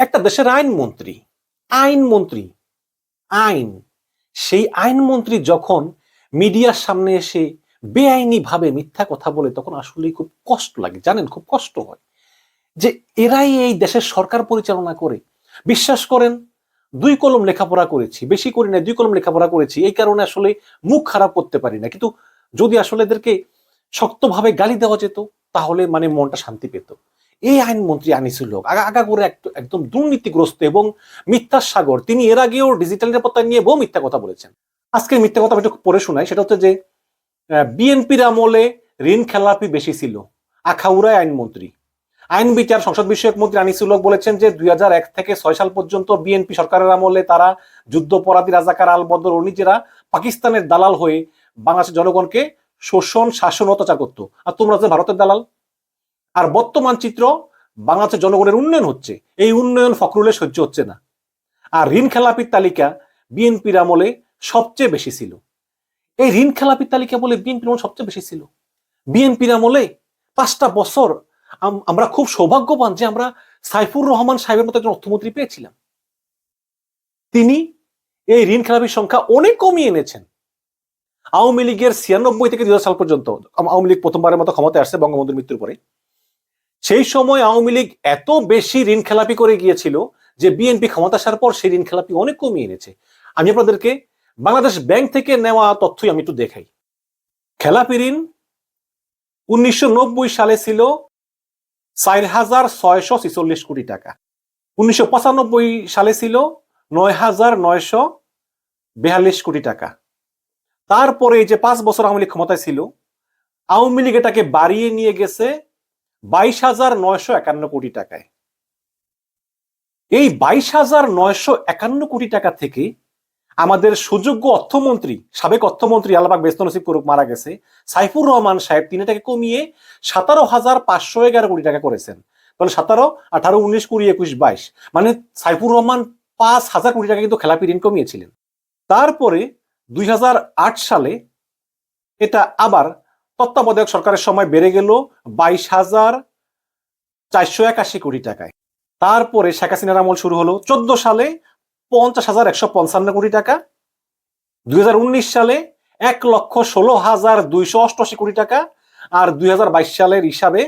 একটা দেশের আইনমন্ত্রী আইনমন্ত্রী আইন সেই আইনমন্ত্রী যখন মিডিয়ার সামনে এসে বেআইনি ভাবে মিথ্যা কথা বলে, তখন আসলে খুব কষ্ট লাগে। জানেন, খুব কষ্ট হয় যে এরাই এই দেশের সরকার পরিচালনা করে। বিশ্বাস করেন, দুই কলম লেখাপড়া করেছি, বেশি করি না দুই কলম লেখাপড়া করেছি। এই কারণে আসলে মুখ খারাপ করতে পারি না। কিন্তু যদি আসলে এদেরকে শক্তভাবে গালি দেওয়া যেত, তাহলে মানে মনটা শান্তি পেত। এই আইনমন্ত্রী আনিসুল হক আগা আগা করে একদম দুর্নীতিগ্রস্ত এবং মিথ্যার সাগর। তিনি এর আগেও ডিজিটাল নিরাপত্তা নিয়ে বহু মিথ্যা কথা বলেছেন। আজকে মিথ্যা কথা আমি একটু পড়ে শোনাই। সেটা হচ্ছে যে বিএনপির আমলে ঋণ খেলাপি বেশি ছিল। আখাউড়ায় আইনমন্ত্রী আইন বিচার সংসদ বিষয়ক মন্ত্রী আনিসুল হক বলেছেন যে, দুই হাজার এক থেকে ছয় সাল পর্যন্ত বিএনপি সরকারের আমলে তারা যুদ্ধপরাধী রাজাকার আল বদর ও নিজেরা পাকিস্তানের দালাল হয়ে বাংলাদেশের জনগণকে শোষণ, শাসন, অত্যাচার করতো। আর তোমরা ভারতের দালাল? আর বর্তমান চিত্র বাংলাদেশের জনগণের উন্নয়ন হচ্ছে। এই উন্নয়ন ফখরুলের সহ্য হচ্ছে না। আর ঋণ খেলাপির তালিকা বিএনপির আমলে সবচেয়ে বেশি ছিল। এই ঋণ খেলাপির তালিকা বলে বিএনপির আমলে সবচেয়ে বেশি ছিল। বিএনপির আমলে পাঁচটা বছর আম- আমরা খুব সৌভাগ্যবান যে আমরা সাইফুর রহমান সাহেবের মতো একজন অর্থমন্ত্রী পেয়েছিলাম। তিনি এই ঋণ খেলাপির সংখ্যা অনেক কমিয়ে এনেছেন। আওয়ামী লীগের ছিয়ানব্বই থেকে দু হাজার সাল পর্যন্ত আওয়ামী লীগ প্রথমবারের মতো ক্ষমতায় আসছে বঙ্গবন্ধুর মৃত্যুর পরে। সেই সময় আওয়ামী লীগ এত বেশি ঋণ খেলাপি করে গিয়েছিল যে বিএনপি ক্ষমতা আসার পর সেই ঋণ খেলাপি অনেক কমিয়ে এনেছে। আমি আপনাদেরকে বাংলাদেশ ব্যাংক থেকে নেওয়া তথ্যই আমি একটু দেখাই। খেলাপি ঋণ উনিশশো নব্বই সালে ছিল চার হাজার ছয়শো ছিচল্লিশ কোটি টাকা। উনিশশো পঁচানব্বই সালে ছিল নয় হাজার নয়শো বেয়াল্লিশ কোটি টাকা। তারপরে যে পাঁচ বছর আওয়ামী লীগ ক্ষমতায় ছিল, আওয়ামী লীগ এটাকে বাড়িয়ে নিয়ে গেছে বাইশ হাজার নয়শো একান্ন কোটি টাকায়। এই বাইশ হাজার নয়শো একান্ন কোটি টাকা থেকে আমাদের সুযোগ্য অর্থমন্ত্রী, সাবেক অর্থমন্ত্রী আল্লাহবাক বেস্ত নসিব করুক মারা গেছে, সাইফুর রহমান সাহেব, তিনি এটাকে কমিয়ে সতেরো হাজার পাঁচশো এগারো কোটি টাকা করেছেন। তাহলে সতেরো আঠারো উনিশ কুড়ি একুশ বাইশ মানে সাইফুর রহমান পাঁচ হাজার কোটি টাকা কিন্তু খেলাপি ঋণ কমিয়েছিলেন। তারপরে দুই হাজার আট সালে এটা আবার তত্ত্বাবধায়ক সরকারের সময় বেড়ে গেল বাইশ হাজার চারশো একাশি কোটি টাকায়। তারপরে শেখ হাসিনার আমল শুরু হলো চোদ্দ সালে পঞ্চাশ হাজার একশো পঞ্চান্ন কোটি টাকা। দুই হাজার উনিশ সালে এক লক্ষ ষোলো হাজার দুইশো অষ্টআশি কোটি টাকা। আর দুই হাজার বাইশ সালের হিসাবে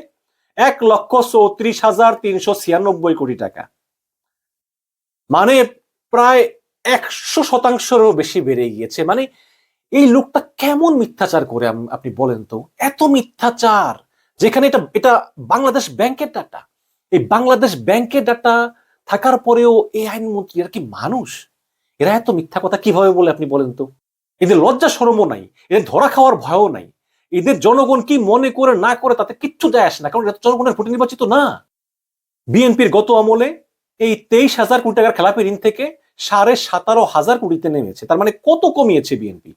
এক লক্ষ চৌত্রিশ হাজার তিনশো ছিয়ানব্বই কোটি টাকা। মানে প্রায় একশো শতাংশেরও বেশি বেড়ে গিয়েছে। মানে এই লোকটা কেমন মিথ্যাচার করে আপনি বলেন তো? এত মিথ্যাচার! যেখানে এটা এটা বাংলাদেশ ব্যাংকের ডাটা এই বাংলাদেশ ব্যাংকের ডাটা থাকার পরেও এই আইনমন্ত্রী এরা কি মানুষ? এরা এত মিথ্যা কথা কীভাবে বলে আপনি বলেন তো? এদের লজ্জা সরমও নাই, এদের ধরা খাওয়ার ভয়ও নাই। এদের জনগণ কি মনে করে না করে তাতে কিচ্ছু যায় আসে না, কারণ তো জনগণের ভোটে নির্বাচিত না। বিএনপির গত আমলে এই তেইশ হাজার কোটি টাকার খেলাপি ঋণ থেকে সাড়ে সতেরো হাজার কোটিতে নেমেছে। তার মানে কত কমিয়েছে বিএনপি?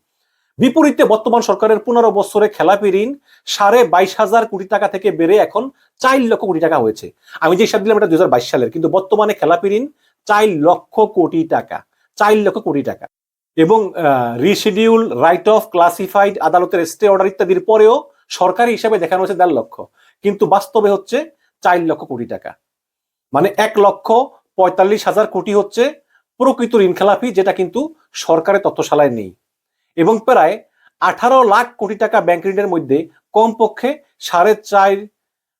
বিপরীতে বর্তমান সরকারের পনেরো বছরে খেলাপি ঋণ সাড়ে বাইশ হাজার কোটি টাকা থেকে বেড়ে এখন চার লক্ষ কোটি টাকা হয়েছে। আমি যে হিসাব দিলাম এটা দু হাজার বাইশ সালের, কিন্তু বর্তমানে খেলাপি ঋণ চার লক্ষ কোটি টাকা, চার লক্ষ কোটি টাকা। এবং রিশিডিউল রাইট অফ ক্লাসিফাইড আদালতের স্টে অর্ডার ইত্যাদির পরেও সরকারি হিসাবে দেখানো হয়েছে দেড় লক্ষ, কিন্তু বাস্তবে হচ্ছে চার লক্ষ কোটি টাকা। মানে এক লক্ষ পঁয়তাল্লিশ হাজার কোটি হচ্ছে প্রকৃত ঋণ খেলাপি, যেটা কিন্তু সরকারের তথ্যশালায় নেই। এবং প্রায় আঠারো লাখ কোটি টাকা ব্যাংক ঋণের মধ্যে কমপক্ষে সাড়ে চার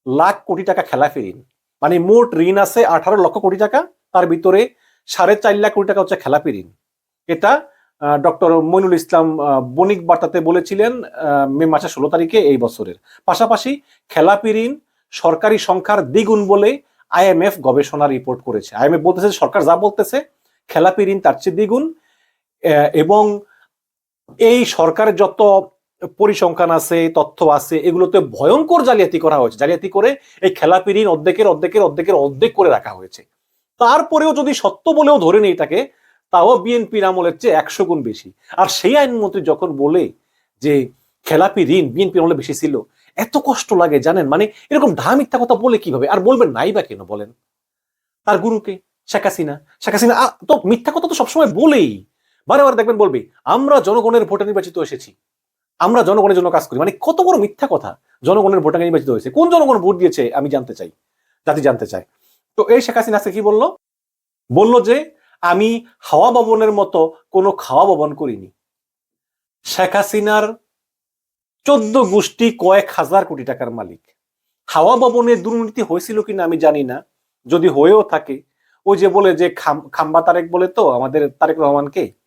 লাখ কোটি টাকা খেলাপি ঋণ। মানে মোট ঋণ আছে আঠারো লক্ষ কোটি টাকা, তার ভিতরে সাড়ে চার লাখ কোটি টাকা হচ্ছে খেলাপি ঋণ। এটা ডক্টর মইনুল ইসলাম বণিক বার্তাতে বলেছিলেন মে মাসের ষোলো তারিখে এই বছরের। পাশাপাশি খেলাপি ঋণ সরকারি সংখ্যার দ্বিগুণ বলে আইএমএফ গবেষণা রিপোর্ট করেছে। আইএমএফ বলতেছে, সরকার যা বলতেছে খেলাপি ঋণ তার চেয়ে দ্বিগুণ এবং এই সরকারের যত পরিসংখ্যান আছে, তথ্য আছে, এগুলোতে ভয়ঙ্কর জালিয়াতি করা হয়েছে। জালিয়াতি করে এই খেলাপি ঋণ অর্ধেকের অর্ধেকের অর্ধেকের, অর্ধেক করে রাখা হয়েছে। তারপরেও যদি সত্য বলেও ধরে নেই এটাকে, তাও বিএনপির আমলের চেয়ে একশো গুণ বেশি। আর সেই আইনমন্ত্রী যখন বলে যে খেলাপি ঋণ বিএনপির আমলে বেশি ছিল, এত কষ্ট লাগে, জানেন? মানে এরকম ঢা মিথ্যা কথা বলে কীভাবে? আর বলবেন নাই বা কেন বলেন? তার গুরুকে, শেখ হাসিনা। শেখ হাসিনা তো মিথ্যা কথা তো সবসময় বলেই। বারে বারে দেখবেন বলবে, আমরা জনগণের ভোটে নির্বাচিত এসেছি। আমরা জনগণের জন্য কাজ করি। মানে কত বড় মিথ্যা কথা, জনগণের ভোটে নির্বাচিত হয়েছে। কোন জনগণ ভোট দিয়েছে আমি জানতে চাই, জাতি জানতে চাই তো এই শেখ হাসিনা কি বলল? বলল যে, আমি হাওয়া ভবনের মতো কোনো খাওয়া ভবন করিনি। শেখ হাসিনার চোদ্দ গোষ্ঠী কয়েক হাজার কোটি টাকার মালিক। হাওয়া ভবনে দুর্নীতি হয়েছিল কিনা আমি জানি না। যদি হয়েও থাকে, ওই যে বলে যে খাম- খাম্বা তারেক বলে তো, আমাদের তারেক রহমানকে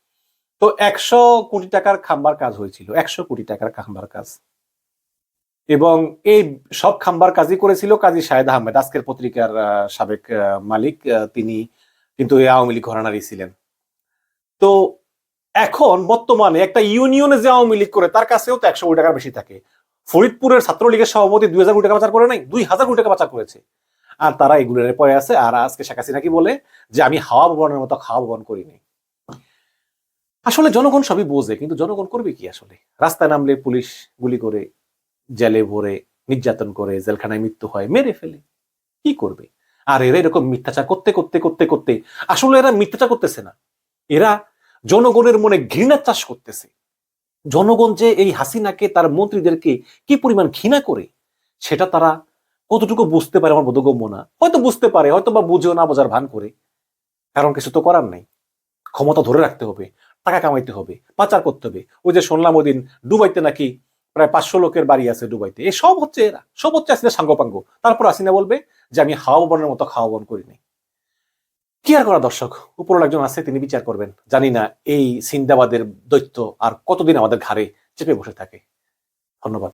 তো একশো কোটি টাকার খাম্বার কাজ হয়েছিল, একশো কোটি টাকার খাম্বার কাজ। এবং এই সব খাম্বার কাজই করেছিল কাজী শাহেদ আহমেদ, আজকের পত্রিকার সাবেক মালিক তিনি কিন্তু আওয়ামী লীগ ঘরানারই ছিলেন। তো এখন বর্তমানে একটা ইউনিয়নে যে আওয়ামী লীগ করে, তার কাছেও তো একশো কোটি টাকার বেশি থাকে। ফরিদপুরের ছাত্রলীগের সভাপতি দুই হাজার কোটি টাকা পাচার করে নাই, দুই হাজার কোটি টাকা পাচার করেছে। আর তারা এগুলোর পরে আছে, আর আজকে শেখ হাসিনা কি বলে যে, আমি হাওয়া ভবনের মতো খাওয়া ভবন করিনি। আসলে জনগণ সবই বোঝে, কিন্তু জনগণ করবে কি আসলে? রাস্তায় নামলে পুলিশ গুলি করে, জেলে ভরে, নির্যাতন করে, জেলখানায় মৃত্যু হয়, মেরে ফেলে। কি করবে? আর এরা এরকম মিথ্যাচার করতে করতে করতে করতে, আসলে এরা মিথ্যাচার করতেছে না। এরা জনগণের মনে ঘৃণার চাষ করতেছে। জনগণ যে এই হাসিনাকে, তার মন্ত্রীদেরকে কি পরিমাণ ঘৃণা করে, সেটা তারা কতটুকু বুঝতে পারে আমার বোধগম্য না। হয়তো বুঝতে পারে হয়তো বা বুঝেও না বোঝার ভান করে। কারণ কিছু তো করার নাই। ক্ষমতা ধরে রাখতে হবে। টাকা কামাইতে হবে, পাচার করতে হবে। ওই যে শুনলাম ওই দিন দুবাইতে নাকি প্রায় পাঁচশো লোকের বাড়ি আছে ডুবাইতে এই সব হচ্ছে এরা, সব হচ্ছে আসিনা সাঙ্গপাঙ্গ। তারপর আসিনা বলবে যে, আমি হাওয়া বনের মতো খাওয়া বন করিনি। কি আর করা দর্শক? উপর একজন আছে, তিনি বিচার করবেন। জানি না এই সিন্দাবাদের দৈত্য আর কতদিন আমাদের ঘাড়ে চেপে বসে থাকে। ধন্যবাদ।